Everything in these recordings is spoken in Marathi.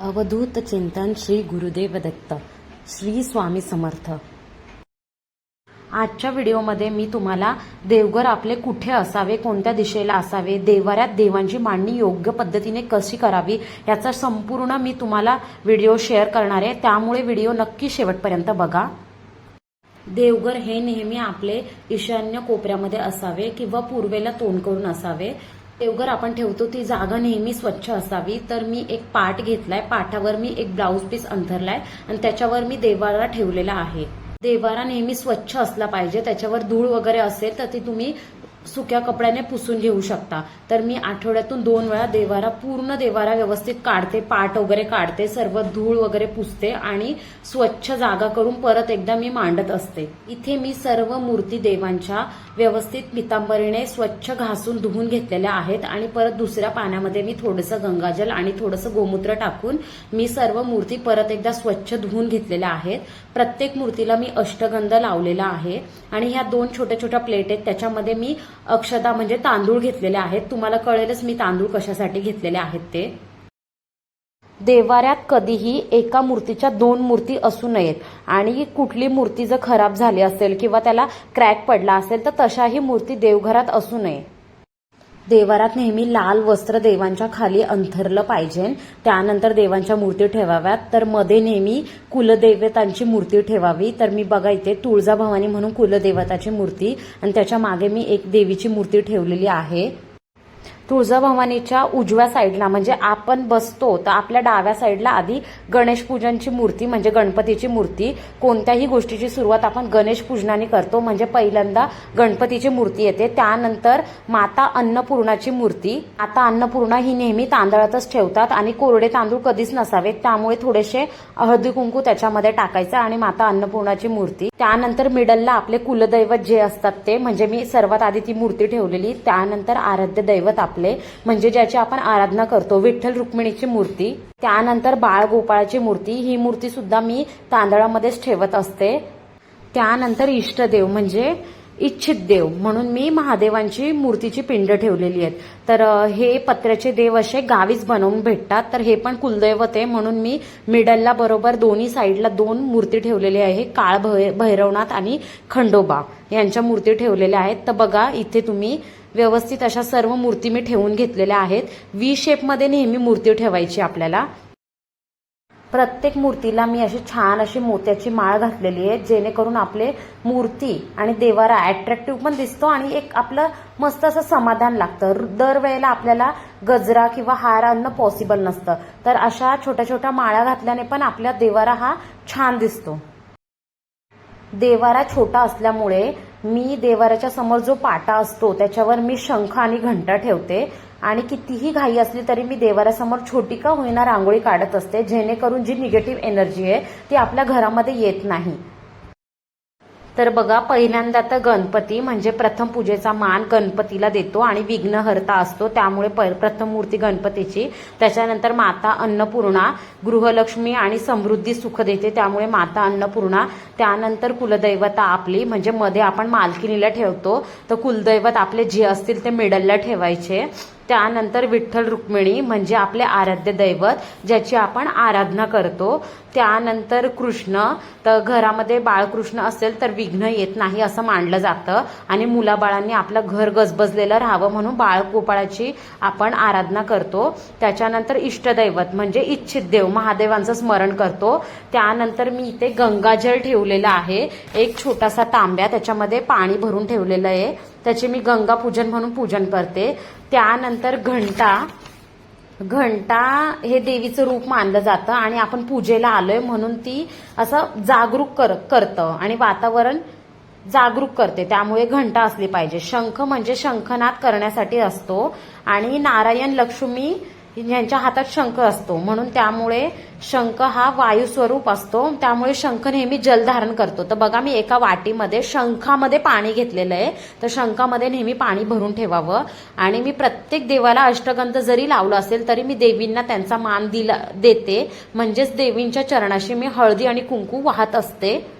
अवधूत चिंतन श्री गुरुदेव दत्त श्री स्वामी समर्थ. आजच्या व्हिडिओमध्ये मी तुम्हाला देवघर आपले कुठे असावे कोणत्या दिशेला असावे देवाऱ्यात देवांची मांडणी योग्य पद्धतीने कशी करावी याचा संपूर्ण मी तुम्हाला व्हिडिओ शेअर करणार आहे. त्यामुळे व्हिडिओ नक्की शेवटपर्यंत बघा. देवघर हे नेहमी आपले ईशान्य कोपऱ्यामध्ये असावे किंवा पूर्वेला तोंड करून असावे. देवघर आपण ठेवतो ती जागा नेहमी स्वच्छ असावी. तर मी एक पाट घेतलाय. पाठावर मी एक ब्लाऊज पीस अंथरलाय आणि त्याच्यावर मी देवाला ठेवलेला आहे. देवारा नेहमी स्वच्छ असला पाहिजे. त्याच्यावर धूळ वगैरे असेल तर ती तुम्ही सुक्या कपड्याने पुसून घेऊ शकता. तर मी आठवड्यातून दोन वेळा देवारा पूर्ण देवारा व्यवस्थित काढते पाट वगैरे काढते सर्व धूळ वगैरे पुसते आणि स्वच्छ जागा करून परत एकदा मी मांडत असते. इथे मी सर्व मूर्ती देवांच्या व्यवस्थित पितांबरीने स्वच्छ घासून धुवून घेतलेल्या आहेत आणि परत दुसऱ्या पाण्यामध्ये मी थोडंसं गंगाजल आणि थोडंसं गोमूत्र टाकून मी सर्व मूर्ती परत एकदा स्वच्छ धुवून घेतलेल्या आहेत. प्रत्येक मूर्तीला मी अष्टगंध लावलेला आहे आणि ह्या दोन छोट्या छोट्या प्लेट आहेत त्याच्यामध्ये मी अक्षदा म्हणजे तांदूळ घेतलेले आहेत. तुम्हाला कळेलच मी तांदूळ कशासाठी घेतलेले आहेत ते. देवाऱ्यात कधीही एका मूर्तीच्या दोन मूर्ती असू नयेत. आणि कुठली मूर्ती जर खराब झाली असेल किंवा त्याला क्रॅक पडला असेल तर तशाही मूर्ती देवघरात असू नये. देवारात नेहमी लाल वस्त्र देवांच्या खाली अंथरलं पाहिजे. त्यानंतर देवांच्या मूर्ती ठेवाव्यात. तर मध्ये नेहमी कुलदेवतांची मूर्ती ठेवावी. तर मी बघा इथे तुळजाभवानी म्हणून कुलदेवताची मूर्ती. आणि त्याच्यामागे मी एक देवीची मूर्ती ठेवलेली आहे. तुळजाभवानीच्या उजव्या साईडला म्हणजे आपण बसतो तर आपल्या डाव्या साईडला आधी गणेश पूजनची मूर्ती म्हणजे गणपतीची मूर्ती. कोणत्याही गोष्टीची सुरुवात आपण गणेश पूजनाने करतो म्हणजे पहिल्यांदा गणपतीची मूर्ती येते. त्यानंतर माता अन्नपूर्णाची मूर्ती. आता अन्नपूर्णा ही नेहमी तांदळातच ठेवतात आणि कोरडे तांदूळ कधीच नसावेत. त्यामुळे थोडेसे हळदी कुंकू त्याच्यामध्ये टाकायचं आणि माता अन्नपूर्णाची मूर्ती. त्यानंतर मिडलला आपले कुलदैवत जे असतात ते म्हणजे मी सर्वात आधी ती मूर्ती ठेवलेली. त्यानंतर आराध्य दैवत आपलं म्हणजे ज्याची आपण आराधना करतो विठ्ठल रुक्मिणीची मूर्ती त्यानंतर बाळ गोपाळाची मूर्ती ही मूर्ती सुद्धा मी तांदळामध्येच ठेवत असते. त्यानंतर इष्टदेव म्हणजे इच्छित देव म्हणून मी महादेवांची मूर्तीची पिंड ठेवलेली आहेत. तर हे पत्र्याचे देव असे गावीच बनवून भेटतात. तर हे पण कुलदैवत आहे म्हणून मी मिडलला बरोबर दोन्ही साईडला दोन मूर्ती ठेवलेली आहे. काळ भै- भैरवनाथ आणि खंडोबा यांच्या मूर्ती ठेवलेल्या आहेत. तर बघा इथे तुम्ही व्यवस्थित अशा सर्व मूर्ती मी ठेवून घेतलेल्या आहेत. व्ही शेपमध्ये नेहमी मूर्ती ठेवायची आपल्याला. प्रत्येक मूर्तीला मी अशी छान अशी मोत्याची माळ घातलेली आहे जेणेकरून आपले मूर्ती आणि देवारा अट्रॅक्टिव्ह पण दिसतो आणि एक आपलं मस्त असं समाधान लागतं. दरवेळेला आपल्याला गजरा किंवा हार आणणं पॉसिबल नसतं. तर अशा छोट्या छोट्या माळा घातल्याने पण आपला देवारा हा छान दिसतो. देवारा छोटा असल्यामुळे मी देवाराच्या समोर जो पाटा असतो त्याच्यावर मी शंख आणि घंटा ठेवते. आणि कितीही घाई असली तरी मी देवाऱ्यासमोर छोटी का होईना रांगोळी काढत असते जेणेकरून जी निगेटिव्ह एनर्जी आहे ती आपल्या घरामध्ये येत नाही. तर बघा पहिल्यांदा तर गणपती म्हणजे प्रथम पूजेचा मान गणपतीला देतो आणि विघ्नहर्ता असतो. त्यामुळे प- प्रथम मूर्ती गणपतीची. त्याच्यानंतर माता अन्नपूर्णा गृहलक्ष्मी आणि समृद्धी सुख देते. त्यामुळे माता अन्नपूर्णा त्यानंतर कुलदैवता आपली म्हणजे मध्ये आपण मालकिनीला ठेवतो. तर कुलदैवत आपले जे असतील ते मिडलला ठेवायचे. त्यानंतर विठ्ठल रुक्मिणी म्हणजे आपले आराध्य दैवत ज्याची आपण आराधना करतो. त्यानंतर कृष्ण तर घरामध्ये बाळकृष्ण असेल तर विघ्न येत नाही असं मानलं जातं. आणि मुलाबाळांनी आपलं घर गजबजलेलं राहावं म्हणून बाळगोपाळाची आपण आराधना करतो. त्याच्यानंतर इष्टदैवत म्हणजे इच्छित देव महादेवांचं स्मरण करतो. त्यानंतर मी इथे गंगाजल ठेवलेलं आहे. एक छोटासा तांब्या त्याच्यामध्ये पाणी भरून ठेवलेलं आहे. त्याचे मी गंगा पूजन म्हणून पूजन करते. त्यानंतर घंटा घंटा हे देवीचं रूप मानलं जातं आणि आपण पूजेला आलोय म्हणून ती असं जागरूक कर करतं आणि वातावरण जागरूक करते. त्यामुळे घंटा असली पाहिजे. शंख म्हणजे शंखनाद करण्यासाठी असतो आणि नारायण लक्ष्मी यांच्या हातात शंख असतो. म्हणून त्यामुळे शंख हा वायू स्वरूप असतो. त्यामुळे शंख नेहमी जल धारण करतो. तर बघा मी एका वाटीमध्ये शंखामध्ये पाणी घेतलेलं आहे. तर शंखामध्ये नेहमी पाणी भरून ठेवावं. आणि मी प्रत्येक देवाला अष्टगंध जरी लावलं असेल तरी मी देवींना त्यांचा मान दिला देते. म्हणजेच देवींच्या चरणाशी मी हळदी आणि कुंकू वाहत असते.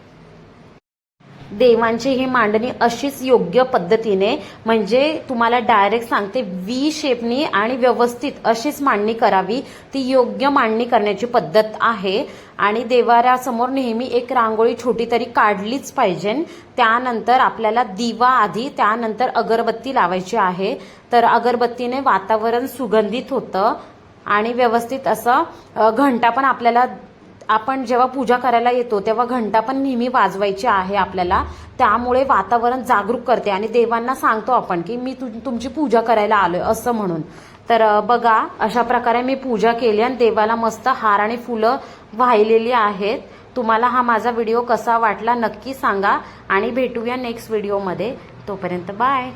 देवांची ही मांडणी अशीच योग्य पद्धतीने म्हणजे तुम्हाला डायरेक्ट सांगते व्ही शेपनी आणि व्यवस्थित अशीच मांडणी करावी. ती योग्य मांडणी करण्याची पद्धत आहे. आणि देवाऱ्यासमोर नेहमी एक रांगोळी छोटी तरी काढलीच पाहिजे. त्यानंतर आपल्याला दिवा आधी त्यानंतर अगरबत्ती लावायची आहे. तर अगरबत्तीने वातावरण सुगंधित होतं. आणि व्यवस्थित असं घंटा पण आपल्याला आपण जेव्हा पूजा करायला येतो तेव्हा घंटा पण नेहमी वाजवायची आहे आपल्याला. त्यामुळे वातावरण जागरूक करते आणि देवांना सांगतो आपण की मी तुमची पूजा करायला आलोय असं म्हणून. तर बघा अशा प्रकारे मी पूजा केली आणि देवाला मस्त हार आणि फुलं वाहिलेली आहेत. तुम्हाला हा माझा व्हिडिओ कसा वाटला नक्की सांगा आणि भेटूया नेक्स्ट व्हिडिओमध्ये तोपर्यंत बाय